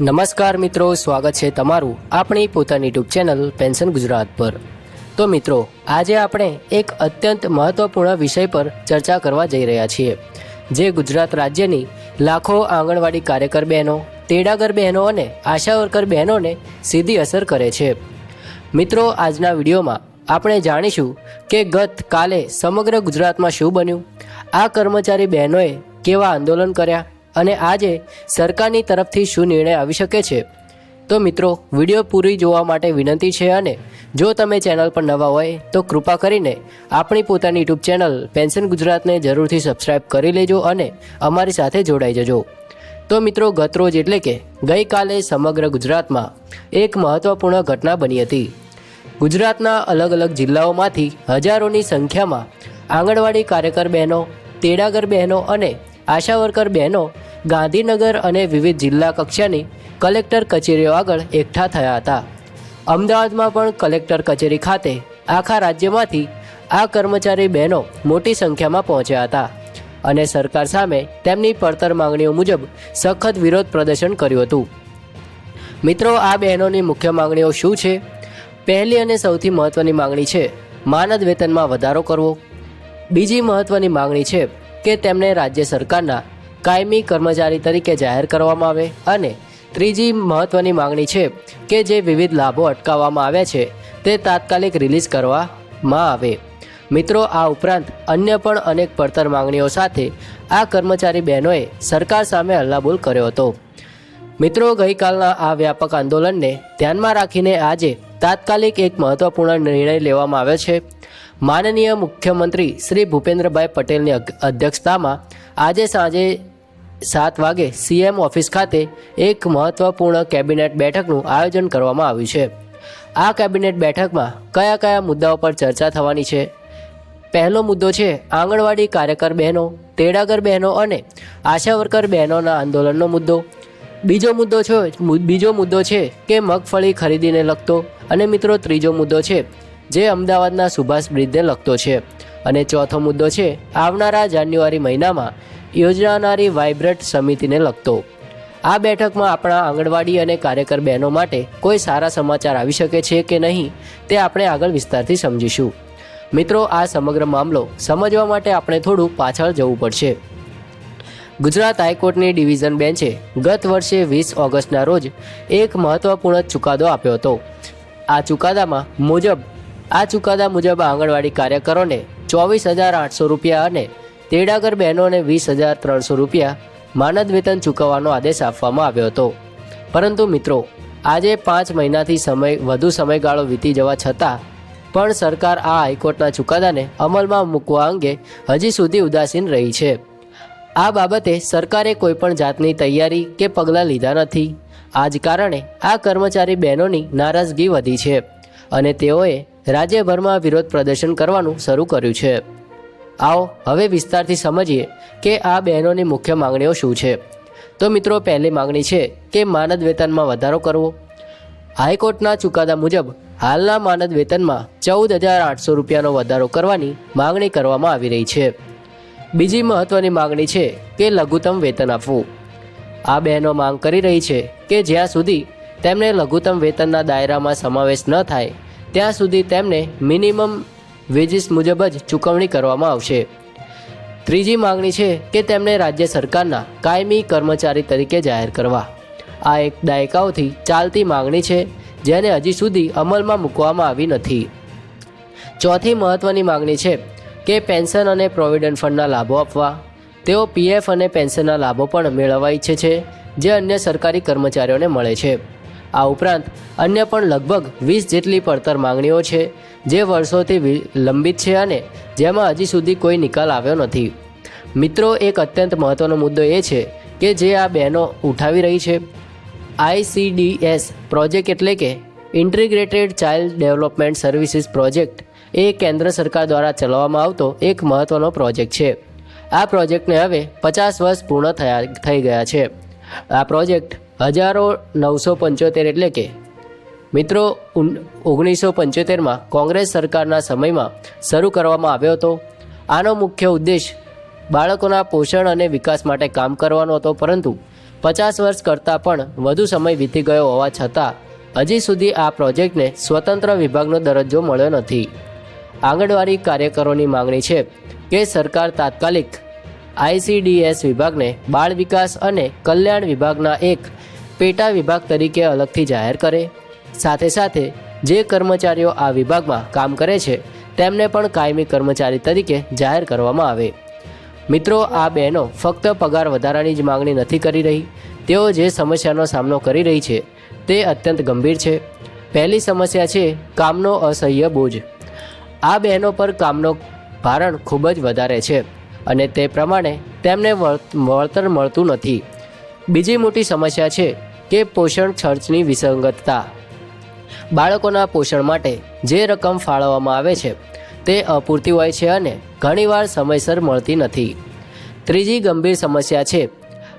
નમસ્કાર મિત્રો, સ્વાગત છે તમારું આપણી પોતાની યુટ્યુબ ચેનલ પેન્શન ગુજરાત પર. તો મિત્રો, આજે આપણે એક અત્યંત મહત્વપૂર્ણ વિષય પર ચર્ચા કરવા જઈ રહ્યા છીએ, જે ગુજરાત રાજ્યની લાખો આંગણવાડી કાર્યકર બહેનો, તેડાગર બહેનો અને આશા વર્કર બહેનોને સીધી અસર કરે છે. મિત્રો, આજના વિડીયોમાં આપણે જાણીશું કે ગત કાલે સમગ્ર ગુજરાતમાં શું બન્યું, આ કર્મચારી બહેનોએ કેવા આંદોલન કર્યા અને આજે સરકારની તરફથી શું નિર્ણય આવી શકે છે? તો મિત્રો, વીડિયો પૂરી જોવા માટે વિનંતી છે અને જો તમે ચેનલ પર નવા હોય, તો કૃપા કરીને આપણી પોતાની યુટ્યુબ ચેનલ પેન્શન ગુજરાતને જરૂરથી સબસ્ક્રાઇબ કરી લેજો અને અમારી સાથે જોડાઈ જજો. તો મિત્રો ગતરોજ એટલે કે ગઈકાલે સમગ્ર ગુજરાતમાં એક મહત્વપૂર્ણ ઘટના બની હતી. ગુજરાતના અલગ અલગ જિલ્લાઓમાંથી હજારોની સંખ્યામાં આંગણવાડી કાર્યકર બહેનો, તેડાગર બહેનો અને આશા વર્કર બહેનો ગાંધીનગર અને વિવિધ જિલ્લા કક્ષાની કલેક્ટર કચેરીઓ આગળ એકઠા થયા હતા. અમદાવાદમાં પણ કલેક્ટર કચેરી ખાતે આખા રાજ્યમાંથી આ કર્મચારી બહેનો મોટી સંખ્યામાં પહોંચ્યા હતા અને સરકાર સામે તેમની પડતર માંગણીઓ મુજબ સખત વિરોધ પ્રદર્શન કર્યું હતું. મિત્રો, આ બહેનોની મુખ્ય માંગણીઓ શું છે? પહેલી અને સૌથી મહત્ત્વની માંગણી છે, માનદ વેતનમાં વધારો કરવો. બીજી મહત્ત્વની માંગણી છે કે તેમને રાજ્ય સરકારના કાયમી કર્મચારી તરીકે જાહેર કરવામાં આવે. અને ત્રીજી મહત્ત્વની માંગણી છે કે જે વિવિધ લાભો અટકાવવામાં આવ્યા છે, તે તાત્કાલિક રિલીઝ કરવામાં આવે. મિત્રો, આ ઉપરાંત અન્ય પણ અનેક પડતર માંગણીઓ સાથે આ કર્મચારી બહેનોએ સરકાર સામે હલ્લાબોલ કર્યો હતો. મિત્રો, ગઈકાલના આ વ્યાપક આંદોલનને ધ્યાનમાં રાખીને આજે તાત્કાલિક એક મહત્વપૂર્ણ નિર્ણય લેવામાં આવ્યો છે. માનનીય મુખ્યમંત્રી શ્રી ભૂપેન્દ્રભાઈ પટેલની અધ્યક્ષતામાં આજે સાંજે સાત વાગે સીએમ ઓફિસ ખાતે એક મહત્વપૂર્ણ કેબિનેટ બેઠકનું આયોજન કરવામાં આવ્યું છે. આ કેબિનેટ બેઠકમાં કયા કયા મુદ્દાઓ પર ચર્ચા થવાની છે? પહેલો મુદ્દો છે આંગણવાડી કાર્યકર બહેનો, તેડાગર બહેનો અને આશા વર્કર બહેનોના આંદોલનનો મુદ્દો. બીજો મુદ્દો છે બીજો મુદ્દો છે કે મગફળી ખરીદીને લગતો. અને મિત્રો, ત્રીજો મુદ્દો છે જે અમદાવાદના સુભાષ બ્રિજને લગતો છે. અને ચોથો મુદ્દો છે, આવનારા જાન્યુઆરી મહિનામાં યોજાનારી વાઇબ્રન્ટ સમિતિને લગતો આ બેઠકમાં આપણા આંગણવાડી અને કાર્યકર બહેનો માટે કોઈ સારા સમાચાર આવી શકે છે કે નહીં, તે આપણે આગળ વિસ્તારથી સમજીશું. મિત્રો, આ સમગ્ર મામલો સમજવા માટે આપણે થોડું પાછળ જવું પડશે. ગુજરાત હાઈકોર્ટની ડિવિઝન બેન્ચે ગત વર્ષે વીસ ઓગસ્ટના રોજ એક મહત્વપૂર્ણ ચુકાદો આપ્યો હતો. આ ચુકાદામાં મુજબ આ ચુકાદા મુજબ આંગણવાડી કાર્યકરોને ચોવીસ હજાર આઠસો રૂપિયા અને તેડાગર બહેનોને વીસ હજાર ત્રણસો રૂપિયા માનદ વેતન ચૂકવવાનો આદેશ આપવામાં આવ્યો હતો. પરંતુ મિત્રો, આજે પાંચ મહિનાથી સમય, વધુ સમયગાળો વીતી જવા છતાં પણ સરકાર આ હાઈકોર્ટના ચુકાદાને અમલમાં મૂકવા અંગે હજી સુધી ઉદાસીન રહી છે. આ બાબતે સરકારે કોઈપણ જાતની તૈયારી કે પગલાં લીધા નથી. આ જ કારણે આ કર્મચારી બહેનોની નારાજગી વધી છે અને તેઓએ રાજ્યભરમાં વિરોધ પ્રદર્શન કરવાનું શરૂ કર્યું છે. આવો, હવે વિસ્તારથી સમજીએ કે આ બહેનોની મુખ્ય માંગણીઓ શું છે. તો મિત્રો, પહેલી માંગણી છે કે માનદ વેતનમાં વધારો કરવો. હાઈકોર્ટના ચુકાદા મુજબ, હાલના માનદ વેતનમાં ચૌદ હજાર આઠસો રૂપિયાનો વધારો કરવાની માંગણી કરવામાં આવી રહી છે. બીજી મહત્વની માંગણી છે કે લઘુત્તમ વેતન આપવું. આ બહેનો માંગ કરી રહી છે કે જ્યાં સુધી તેમને લઘુત્તમ વેતનના દાયરામાં સમાવેશ ન થાય ત્યાં સુધી તેમને મિનિમમ વેજીસ મુજબ જ ચૂકવણી કરવામાં આવશે. ત્રીજી માંગણી છે કે તેમને રાજ્ય સરકારના કાયમી કર્મચારી તરીકે જાહેર કરવા. આ એક દાયકાઓથી ચાલતી માંગણી છે, જેને હજી સુધી અમલમાં મૂકવામાં આવી નથી. ચોથી મહત્વની માંગણી છે કે પેન્શન અને પ્રોવિડન્ટ ફંડના લાભો આપવા. તેઓ પીએફ અને પેન્શનના લાભો પણ મેળવવા ઈચ્છે છે, જે અન્ય સરકારી કર્મચારીઓને મળે છે. આ ઉપરાંત અન્ય પણ લગભગ વીસ જેટલી પડતર માંગણીઓ છે, જે વર્ષોથી લંબિત છે અને જેમાં હજી સુધી કોઈ નિકાલ આવ્યો નથી. મિત્રો, એક અત્યંત મહત્વનો મુદ્દો એ છે કે જે આ બહેનો ઉઠાવી રહી છે. આઈસીડીએસ પ્રોજેક્ટ એટલે કે integrated child development services project એ કેન્દ્ર સરકાર દ્વારા ચલાવવામાં આવતો એક મહત્ત્વનો પ્રોજેક્ટ છે. આ પ્રોજેક્ટને હવે પચાસ વર્ષ પૂર્ણ થયા, થઈ ગયા છે. આ પ્રોજેક્ટ હજારો નવસો પંચોતેર એટલે કે મિત્રો ઓગણીસો પંચોતેરમાં કોંગ્રેસ સરકારના સમયમાં શરૂ કરવામાં આવ્યો હતો. આનો મુખ્ય ઉદ્દેશ બાળકોના પોષણ અને વિકાસ માટે કામ કરવાનો હતો, પરંતુ પચાસ વર્ષ કરતાં પણ વધુ સમય વીતી ગયો હોવા છતાં હજી સુધી આ પ્રોજેક્ટને સ્વતંત્ર વિભાગનો દરજ્જો મળ્યો નથી. આંગણવાડી કાર્યકરોની માંગણી છે કે સરકાર તાત્કાલિક આઈસીડીએસ વિભાગને બાળ વિકાસ અને કલ્યાણ વિભાગના એક પેટા વિભાગ તરીકે અલગથી જાહેર કરે. સાથે સાથે જે કર્મચારીઓ આ વિભાગમાં કામ કરે છે, તેમને પણ કાયમી કર્મચારી તરીકે જાહેર કરવામાં આવે. મિત્રો, આ બહેનો ફક્ત પગાર વધારાની જ માંગણી નથી કરી રહી. તેઓ જે સમસ્યાનો સામનો કરી રહી છે, તે અત્યંત ગંભીર છે. પહેલી સમસ્યા છે કામનો અસહ્ય બોજ. આ બહેનો પર કામનો ભારણ ખૂબ જ વધારે છે અને તે પ્રમાણે તેમને વળ- વળતર મળતું નથી. બીજી મોટી સમસ્યા છે કે પોષણ ખર્ચની વિસંગતતા. બાળકોના પોષણ માટે જે રકમ ફાળવવામાં આવે છે, તે અપૂરતી હોય છે અને ઘણીવાર સમયસર મળતી નથી. ત્રીજી ગંભીર સમસ્યા છે,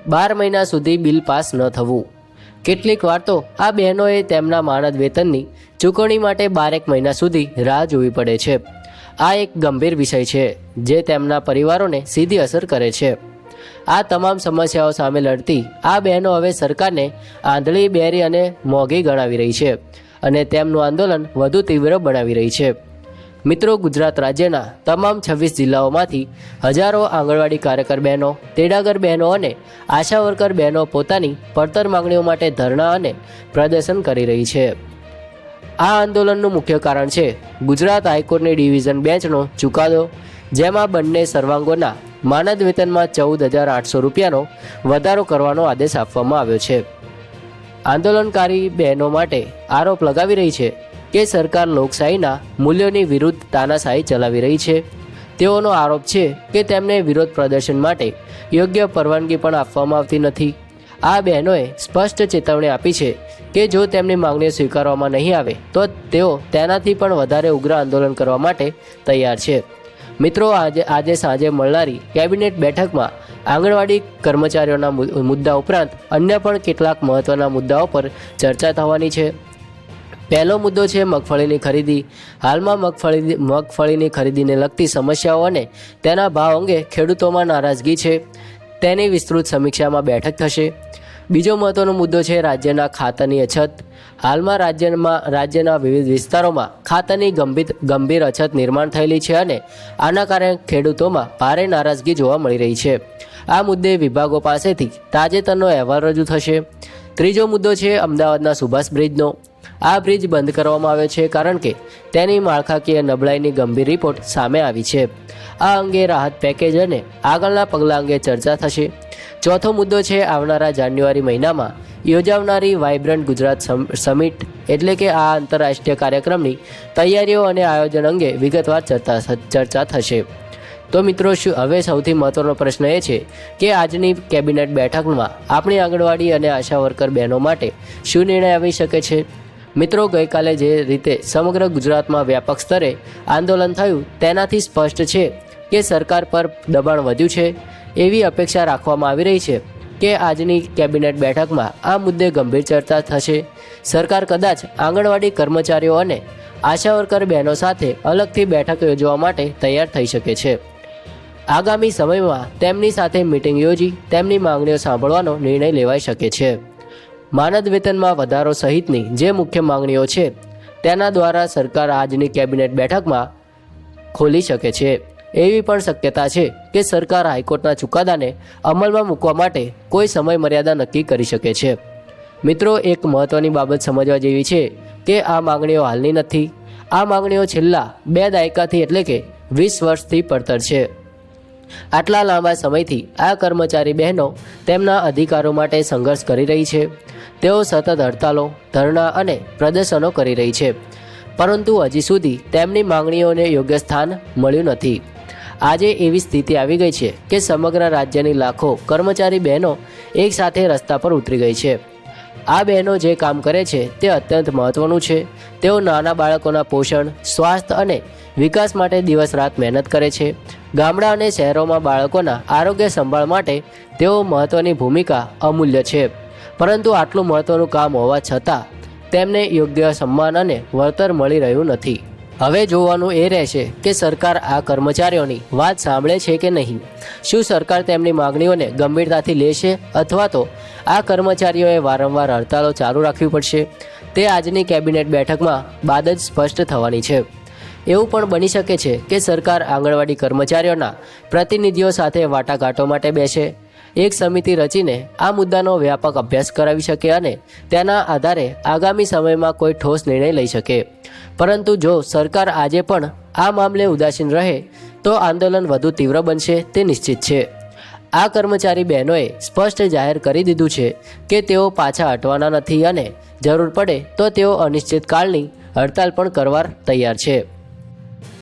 બાર મહિના સુધી બિલ પાસ ન થવું. કેટલીક વાર તો આ બહેનોએ તેમના માનદ વેતનની ચૂકવણી માટે બારેક મહિના સુધી રાહ જોવી પડે છે. આ એક ગંભીર વિષય છે, જે તેમના પરિવારોને સીધી અસર કરે છે. આ તમામ સમસ્યાઓ સામે લડતી આ બહેનો હવે સરકારને આંધળી, બેરી અને મોંઘી ગણાવી રહી છે અને તેમનું આંદોલન વધુ તીવ્ર બનાવી રહી છે. મિત્રો, ગુજરાત રાજ્યના તમામ છવ્વીસ જિલ્લાઓમાંથી હજારો આંગણવાડી કાર્યકર બહેનો, તેડાગર બહેનો અને આશા વર્કર બહેનો પોતાની પડતર માંગણીઓ માટે ધરણા અને પ્રદર્શન કરી રહી છે. આ આંદોલનનું મુખ્ય કારણ છે ગુજરાત હાઈકોર્ટની ડિવિઝન બેન્ચનો ચુકાદો જેમાં બંને સર્વાંગોના માનદ વેતનમાં ચૌદ હજાર આઠસો રૂપિયાનો વધારો કરવાનો આદેશ આપવામાં આવ્યો છે. આંદોલનકારી બહેનો માટે આરોપ લગાવી રહી છે કે સરકાર લોકશાહીના મૂલ્યોની વિરુદ્ધ તાનાશાહી ચલાવી રહી છે. તેઓનો આરોપ છે કે તેમને વિરોધ પ્રદર્શન માટે યોગ્ય પરવાનગી પણ આપવામાં આવતી નથી. આ બહેનોએ સ્પષ્ટ ચેતવણી આપી છે કે જો તેમની માંગણીઓ સ્વીકારવામાં નહીં આવે, તો તેઓ તેનાથી પણ વધારે ઉગ્ર આંદોલન કરવા માટે તૈયાર છે. મિત્રો, આજે આજે સાંજે મળનારી કેબિનેટ બેઠકમાં આંગણવાડી કર્મચારીઓના મુદ્દા ઉપરાંત અન્ય પણ કેટલાક મહત્ત્વના મુદ્દાઓ પર ચર્ચા થવાની છે. પહેલો મુદ્દો છે મગફળીની ખરીદી. હાલમાં મગફળી મગફળીની ખરીદીને લગતી સમસ્યાઓ અને તેના ભાવ અંગે ખેડૂતોમાં નારાજગી છે. તેની વિસ્તૃત સમીક્ષામાં બેઠક થશે. બીજો મહત્વનો મુદ્દો છે રાજ્યના ખાતરની અછત. હાલમાં રાજ્યમાં, રાજ્યના વિવિધ વિસ્તારોમાં ખાતરની ગંભીર ગંભીર અછત નિર્માણ થયેલી છે અને આના કારણે ખેડૂતોમાં ભારે નારાજગી જોવા મળી રહી છે. આ મુદ્દે વિભાગો પાસેથી તાજેતરનો અહેવાલ રજૂ થશે. ત્રીજો મુદ્દો છે અમદાવાદના સુભાષ બ્રિજનો. આ બ્રિજ બંધ કરવામાં આવ્યો છે કારણ કે તેની માળખાકીય નબળાઈની ગંભીર રિપોર્ટ સામે આવી છે. આ અંગે રાહત પેકેજ અને આગળના પગલાં અંગે ચર્ચા થશે. ચોથો મુદ્દો છે આવનારા જાન્યુઆરી મહિનામાં યોજાવનારી વાઇબ્રન્ટ ગુજરાત સમ- સમિટ એટલે કે આ આંતરરાષ્ટ્રીય કાર્યક્રમની તૈયારીઓ અને આયોજન અંગે વિગતવાર ચર્ચા ચર્ચા થશે. તો મિત્રો, શું હવે સૌથી મહત્વનો પ્રશ્ન એ છે કે આજની કેબિનેટ બેઠકમાં આપણી આંગણવાડી અને આશા વર્કર બહેનો માટે શું નિર્ણય આવી શકે છે? મિત્રો, ગઈકાલે જે રીતે સમગ્ર ગુજરાતમાં વ્યાપક સ્તરે આંદોલન થયું, તેનાથી સ્પષ્ટ છે કે સરકાર પર દબાણ વધ્યું છે. એવી અપેક્ષા રાખવામાં આવી રહી છે કે આજની કેબિનેટ બેઠકમાં આ મુદ્દે ગંભીર ચર્ચા થશે. સરકાર કદાચ આંગણવાડી કર્મચારીઓ અને આશા વર્કર બહેનો સાથે અલગથી બેઠક યોજવા માટે તૈયાર થઈ શકે છે. આગામી સમયમાં તેમની સાથે મિટિંગ યોજી તેમની માંગણીઓ સાંભળવાનો નિર્ણય લેવાઈ શકે છે. માનદ વેતનમાં વધારો સહિતની જે મુખ્ય માંગણીઓ છે, તેના દ્વારા સરકાર આજની કેબિનેટ બેઠકમાં ખોલી શકે છે. એવી પણ શક્યતા છે કે સરકાર હાઈકોર્ટના ચુકાદાને અમલમાં મૂકવા માટે કોઈ સમય મર્યાદા નક્કી કરી શકે છે. મિત્રો, એક મહત્ત્વની બાબત સમજવા જેવી છે કે આ માંગણીઓ હાલની નથી. આ માંગણીઓ છેલ્લા બે દાયકાથી એટલે કે વીસ વર્ષથી પડતર છે. આટલા લાંબા સમયથી આ કર્મચારી બહેનો તેમના અધિકારો માટે સંઘર્ષ કરી રહી છે. તેઓ સતત હડતાલો, ધરણા અને પ્રદર્શનો કરી રહી છે. પરંતુ હજી સુધી તેમની માંગણીઓને યોગ્ય સ્થાન મળ્યું નથી. આજે એવી સ્થિતિ આવી ગઈ છે કે સમગ્ર રાજ્યની લાખો કર્મચારી બહેનો એકસાથે રસ્તા પર ઉતરી ગઈ છે. આ બહેનો જે કામ કરે છે તે અત્યંત મહત્વનું છે. તેઓ નાના બાળકોના પોષણ, સ્વાસ્થ્ય અને વિકાસ માટે દિવસ રાત મહેનત કરે છે. ગામડા અને શહેરોમાં બાળકોના આરોગ્ય સંભાળ માટે તેઓ મહત્વની ભૂમિકા અમૂલ્ય છે. પરંતુ આટલું મહત્વનું કામ હોવા છતાં તેમને યોગ્ય સન્માન અને વળતર મળી રહ્યું નથી. હવે જોવાનું એ રહેશે કે સરકાર આ કર્મચારીઓની વાત સાંભળે છે કે નહીં. શું સરકાર તેમની માગણીઓને ગંભીરતાથી લેશે અથવા તો આ કર્મચારીઓએ વારંવાર હડતાળો ચાલુ રાખવી પડશે? તે આજની કેબિનેટ બેઠકમાં બાદ જ સ્પષ્ટ થવાની છે. એવું પણ બની શકે છે કે સરકાર આંગણવાડી કર્મચારીઓના પ્રતિનિધિઓ સાથે વાટાઘાટો માટે બેસે. એક સમિતિ રચીને આ મુદ્દાનો વ્યાપક અભ્યાસ કરાવી શકે અને તેના આધારે આગામી સમયમાં કોઈ ઠોસ નિર્ણય લઈ શકે. પરંતુ જો સરકાર આજે પણ આ મામલે ઉદાસીન રહે, તો આંદોલન વધુ તીવ્ર બનશે તે નિશ્ચિત છે. આ કર્મચારી બહેનોએ સ્પષ્ટ જાહેર કરી દીધું છે કે તેઓ પાછા હટવાના નથી અને જરૂર પડે તો તેઓ અનિશ્ચિતકાળની હડતાલ પણ કરવા તૈયાર છે.